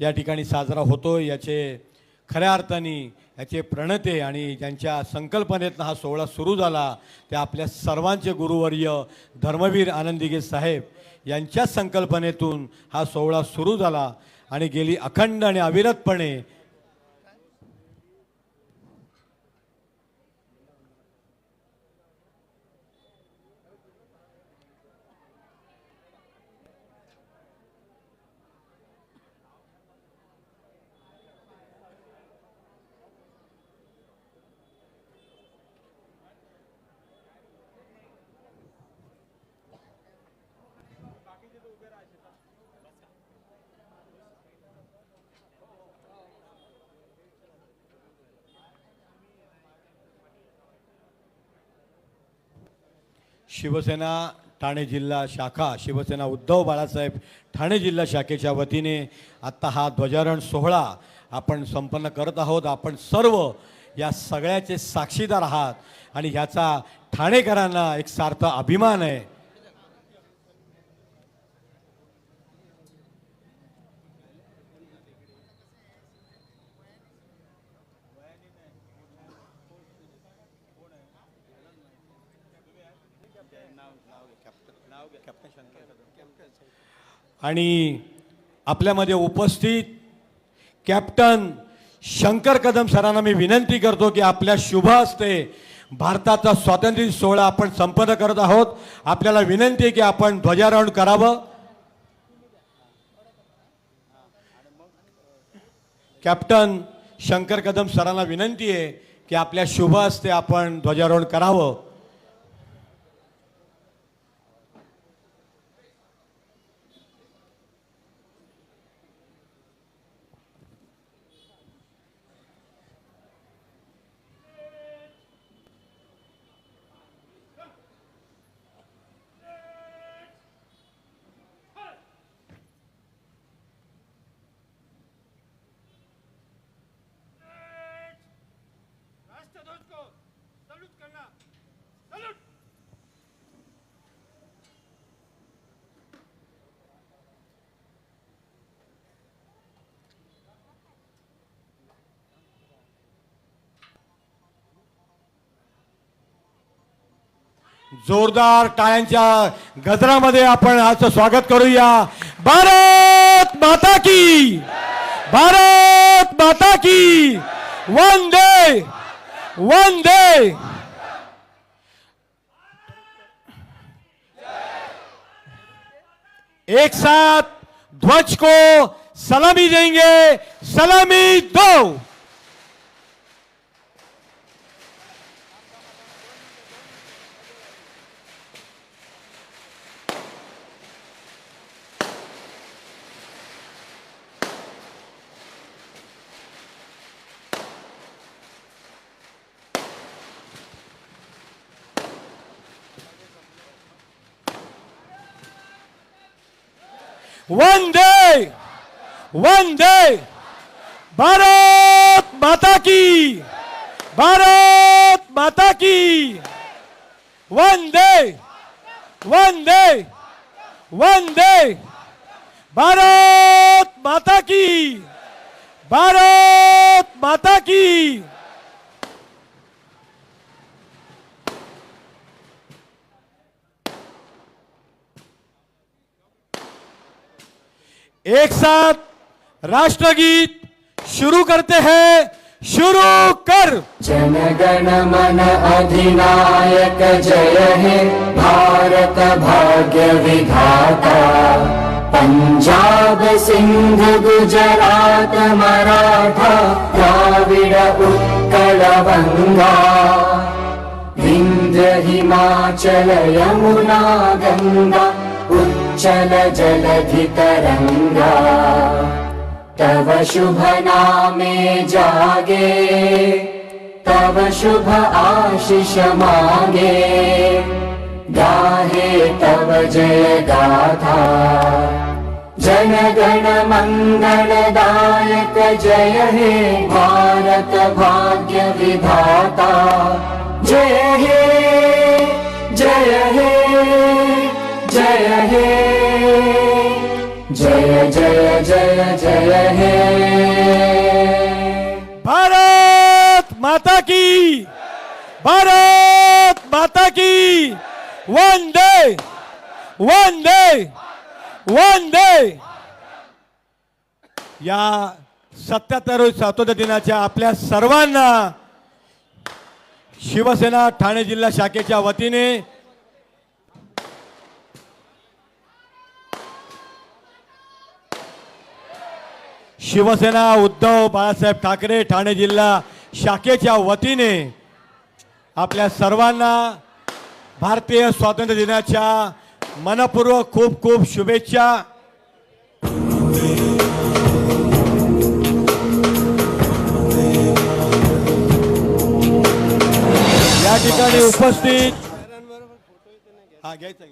या ठिकाणी साजरा होतो याचे खऱ्या अर्थाने याचे प्रणते आणि ज्यांच्या संकल्पनेतनं हा सोहळा सुरू झाला ते आपल्या सर्वांचे गुरुवर्य धर्मवीर आनंदिगे साहेब यांच्या संकल्पनेतून हा सोहळा सुरू झाला आणि गेली अखंड आणि अविरतपणे शिवसेना ठाणे जिल्हा शाखा शिवसेना उद्धव बाळासाहेब ठाणे जिल्हा शाखेच्या वतीने आत्ता हा ध्वजारोहण सोहळा आपण संपन्न करत आहोत. आपण सर्व या सगळ्याचे साक्षीदार आहात आणि ह्याचा ठाणेकरांना एक सार्थ अभिमान आहे. आणि आपल्यामध्ये उपस्थित कॅप्टन शंकर कदम सरांना मी विनंती करतो की आपल्या शुभ असते भारताचा स्वातंत्र्य सोहळा आपण संपन्न करत आहोत. आपल्याला विनंती आहे की आपण ध्वजारोहण करावं. कॅप्टन शंकर कदम सरांना विनंती आहे की आपल्या शुभ हस्ते आपण ध्वजारोहण करावं. जोरदार टाळ्यांच्या गजरामध्ये आपण आजचं स्वागत करूया. भारत माता की! भारत माता की! वंदे! वंदे! एक साथ ध्वज को सलामी देंगे सलामी दो। One day, one day, Bharat Mata ki, Bharat Mata ki. One day, one day, one day, Bharat Mata ki, Bharat Mata ki. एक साथ राष्ट्रगीत शुरू करते हैं। शुरू कर। जनगण मन अधिनायक जय हे। भारत भाग्य विधाता। पंजाब सिंध गुजरात मराठा द्राविड उत्कल बंगा। विंध्य हिमाचल यमुना गंगा। उच्चल जलधि तरंगा तव शुभ नामे जागे। तव शुभ आशिष मागे। गाहे तव जय गाथा। जन गण मंगलदायक जय हे भारत भाग्य विधाता। जय हे जय हे जय हे जय जय जय जय हे। भारत माता की भारत माता की दय वन दय या सत्याहत्तर स्वातंत्र्य दिनाच्या आपल्या सर्वांना शिवसेना ठाणे जिल्हा शाखेच्या वतीने शिवसेना उद्धव बाळासाहेब ठाकरे ठाणे जिल्हा शाखेच्या वतीने आपल्या सर्वांना भारतीय स्वातंत्र्य दिनाच्या मनपूर्वक खूप खूप शुभेच्छा. या ठिकाणी उपस्थित हा घ्यायचा